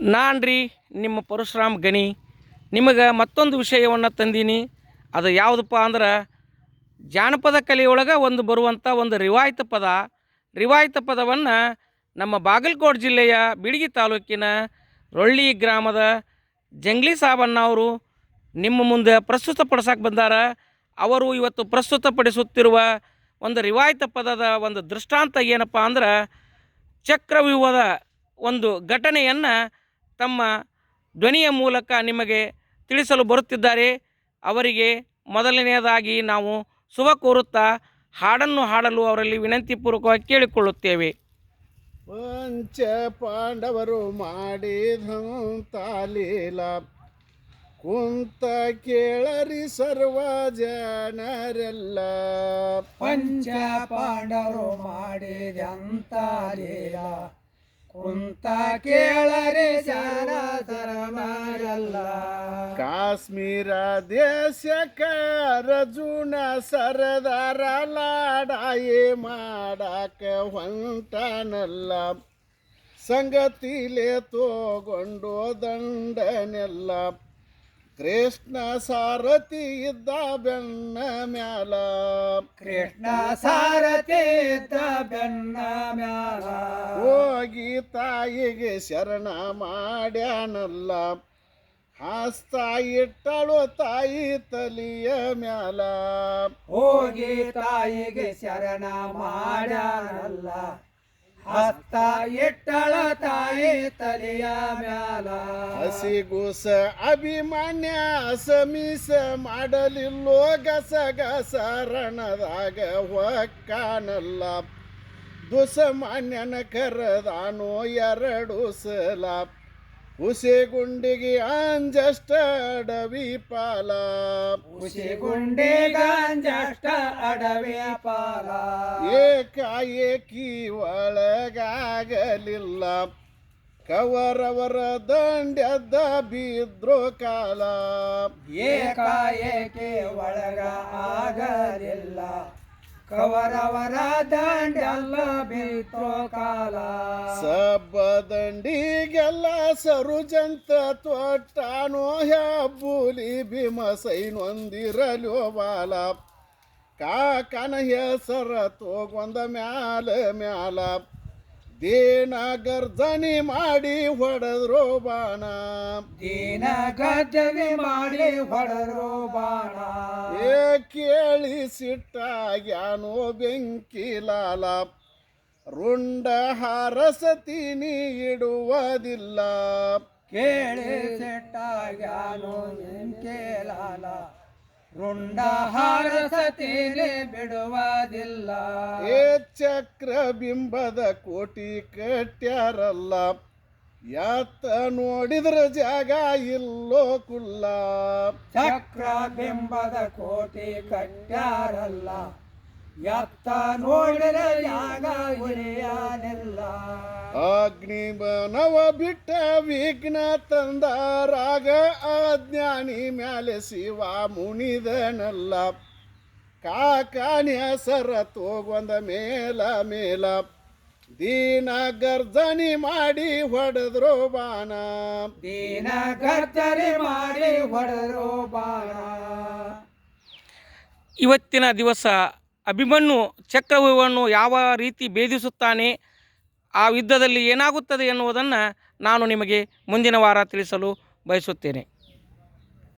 ನಾನು ರೀ ನಿಮ್ಮ ಪರಶುರಾಮ್ ಗಣಿ. ನಿಮಗೆ ಮತ್ತೊಂದು ವಿಷಯವನ್ನು ತಂದೀನಿ. ಅದು ಯಾವುದಪ್ಪ ಅಂದ್ರೆ ಜಾನಪದ ಕಲೆಯೊಳಗೆ ಒಂದು ಬರುವಂಥ ಒಂದು ರಿವಾಯಿತ ಪದ. ರಿವಾಯಿತ ಪದವನ್ನು ನಮ್ಮ ಬಾಗಲಕೋಟೆ ಜಿಲ್ಲೆಯ ಬಿಡಗಿ ತಾಲೂಕಿನ ರೊಳ್ಳಿ ಗ್ರಾಮದ ಜಂಗ್ಲಿ ಸಾಬಣ್ಣ ಅವರು ನಿಮ್ಮ ಮುಂದೆ ಪ್ರಸ್ತುತಪಡಿಸಕ್ಕೆ ಬಂದಾರ. ಅವರು ಇವತ್ತು ಪ್ರಸ್ತುತಪಡಿಸುತ್ತಿರುವ ಒಂದು ರಿವಾಯಿತ ಪದದ ಒಂದು ದೃಷ್ಟಾಂತ ಏನಪ್ಪ ಅಂದ್ರೆ ಚಕ್ರವ್ಯೂಹದ ಒಂದು ಘಟನೆಯನ್ನು ತಮ್ಮ ಧ್ವನಿಯ ಮೂಲಕ ನಿಮಗೆ ತಿಳಿಸಲು ಬರುತ್ತಿದ್ದಾರೆ. ಅವರಿಗೆ ಮೊದಲನೆಯದಾಗಿ ನಾವು ಶುಭ ಕೋರುತ್ತಾ ಹಾಡನ್ನು ಹಾಡಲು ಅವರಲ್ಲಿ ವಿನಂತಿಪೂರ್ವಕವಾಗಿ ಕೇಳಿಕೊಳ್ಳುತ್ತೇವೆ. ಪಂಚ ಪಾಂಡವರು ಮಾಡಿದಂತಾಲೀಲ. ಕುಂತ ಕೇಳರಿ ಸರ್ವ ಜನರೆಲ್ಲ. ಪಂಚ ಪಾಂಡವರು ಮಾಡಿದಂತ ಲೀಲ ಕುಂತ ಕೇಳರೆ ಶಾರದರ ಮಾರಲ್ಲ ಕಾಶ್ಮೀರ ದೇಶಕ್ಕ ರಜುನ ಸರದಾರ ಲಾಡಾಯಿ ಮಾಡಾಕ ಹೊಂಟಾನಲ್ಲ. ಸಂಗತಿಲೆ ತೋಗೊಂಡು ದಂಡನೆಲ್ಲ. ಕೃಷ್ಣ ಸಾರಥಿ ಇದ್ದ ಬೆನ್ನ ಮ್ಯಾಲ. ಕೃಷ್ಣ ಸಾರಥಿ ಇದ್ದ ಬೆನ್ನ ಮ್ಯಾಲ. ಹೋಗಿ ತಾಯಿಗೆ ಶರಣ ಮಾಡ್ಯಾನಲ್ಲ. ಹಾಸ್ತ ಇಟ್ಟಳು ತಾಯಿ ತಲಿಯ ಮ್ಯಾಲ. ಹೋಗಿ ತಾಯಿಗೆ ಶರಣ ಮಾಡ್ಯಾನಲ್ಲ. ಹಸ್ತ ಇಟ್ಟಳ ತಾಯಿ ತಲೆಯ ಮ್ಯಾಲ ಹಸಿಗುಸ ಅಭಿಮಾನ್ಯ ಸಮಿಸ ಮಾಡಲಿಲ್ಲೋ ಗಸ ಗಸ ರಣದಾಗ ಹೊಕ್ಕಾನಲ್ಲ ದುಸಮಾನ್ಯನ ಕರೆದಾನೋ ಎರಡು ಸಲ ಹುಸೆಗುಂಡಿಗೆ ಅಂಜಷ್ಟ ಅಡವಿ ಪಾಲ. ಖುಷಿಗುಂಡೆ ಗಾಂಜಷ್ಟ ಅಡವಿ ಪಾಲ ಏಕಾಏಕಿ ಒಳಗಾಗಲಿಲ್ಲ? ಕವರವರ ದಂಡ್ಯದ ಬಿದ್ರು ಕಾಲ. ಏಕಾಏಕಿ ಒಳಗ ಆಗಲಿಲ್ಲ ಕವರವರ ದಂಡೆಲ್ಲ ಬಿತ್ತೋ ಕಾಲ. ಸಬ್ಬದಂಡಿಗೆಲ್ಲ ಸರುಜಂತ ತೊಟ್ಟಾನೋ ಹೆಬ್ಬುಲಿ ಭೀಮಸೈನೊಂದಿರಲೋ ಬಾಲ. ಕಾಕನ ಹೆಸರ ತೋಗೊಂದ ಮ್ಯಾಲ ಮ್ಯಾಲ. ದೇನ ಗರ್ಜನೆ ಮಾಡಿ ಹೊಡೆದ್ರು ಬಾಣ. ದೀನ ಗರ್ಜನೆ ಮಾಡಿ ಹೊಡೆದ್ರು ಬಾಣ. ಏ ಕೇಳಿ ಸಿಟ್ಟಾಗ್ಯಾನೋ ಬೆಂಕಿ ಲಾಲ. ರುಂಡ ಹಾರಸತೀನಿ ಇಡುವುದಿಲ್ಲ. ಕೇಳಿ ಬೆಂಕಿ ಕೇಳಾಲ ರುಂಡ ಹಾರಸತೀನಿ ಬಿಡುವುದಿಲ್ಲ. ಏ ಚಕ್ರ ಬಿಂಬದ ಕೋಟಿ ಕಟ್ಯಾರಲ್ಲ. ಯಾತ ನೋಡಿದ್ರ ಜಾಗ ಇಲ್ಲೋ ಕುಲ್ಲ. ಚಕ್ರ ಬಿಂಬದ ಕೋಟಿ ಕಟ್ಟ್ಯಾರಲ್ಲ ಯಾತ ನೋಡಿದ್ರ ಜಾಗ ಉಳಿಯಾನಿಲ್ಲ ಅಗ್ನಿ ಬನವ ಬಿಟ್ಟ ವಿಘ್ನ ತಂದ ರಾಗ ಅಜ್ಞಾನಿ ಮ್ಯಾಲೆ ಶಿವ ಮುನಿದನಲ್ಲ. ಕಾಕಾನಿ ಹೆಸರ ತೋಗೊಂದ ಮೇಲ ಮೇಲ ದೀನ ಗರ್ಜನಿ ಮಾಡಿ ಹೊಡೆದ್ರು ಬಾಣ. ದೀನ ಗರ್ಜನೆ ಮಾಡಿ ಹೊಡೆದ್ರು ಬಾಣ. ಇವತ್ತಿನ ದಿವಸ ಅಭಿಮನ್ಯು ಚಕ್ರವ್ಯೂಹವನ್ನು ಯಾವ ರೀತಿ ಭೇದಿಸುತ್ತಾನೆ? ಆ ಯುದ್ಧದಲ್ಲಿ ಏನಾಗುತ್ತದೆ ಎನ್ನುವುದನ್ನು ನಾನು ನಿಮಗೆ ಮುಂದಿನ ವಾರ ತಿಳಿಸಲು ಬಯಸುತ್ತೇನೆ.